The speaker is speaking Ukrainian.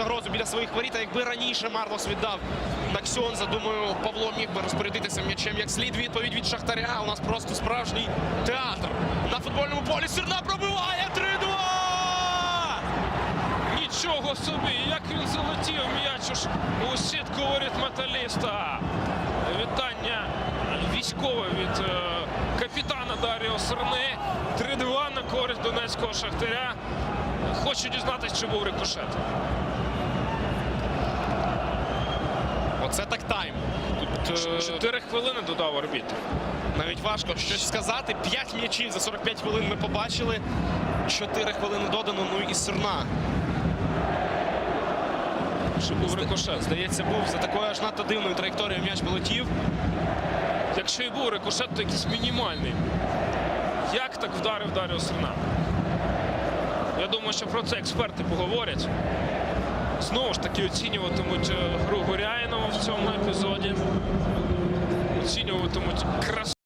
загрозу біля своїх воріт. А якби раніше Марлос віддав на Ксьонза, думаю, Павло міг би розпорядитися м'ячем як слід. Відповідь від Шахтаря. У нас просто справжній театр на футбольному полі. Сірна пробиває 3-2! Нічого собі, як він залетів м'яч уж у сітку воріт металіста. Вітання військове від е, капітана Даріо Серни. 3-2 на користь донецького шахтаря. Хочу дізнатися, чи був рикошет. Оце так тайм. Тут е, Чотири хвилини додав арбітр. навіть важко щось сказати. П'ять м'ячів за 45 хвилин ми побачили. Чотири хвилини додано. Ну і Сирна. Чи був рикошет? Здається, був за такою аж надто дивною траєкторією м'яч полетів. Якщо і був рикошет, то якийсь мінімальний. Як так вдарив Даріо Серна? Я думаю, що про це експерти поговорять. Знову ж таки оцінюватимуть е, гру Горяїнова в цьому епізоді. Оцінюватимуть красу.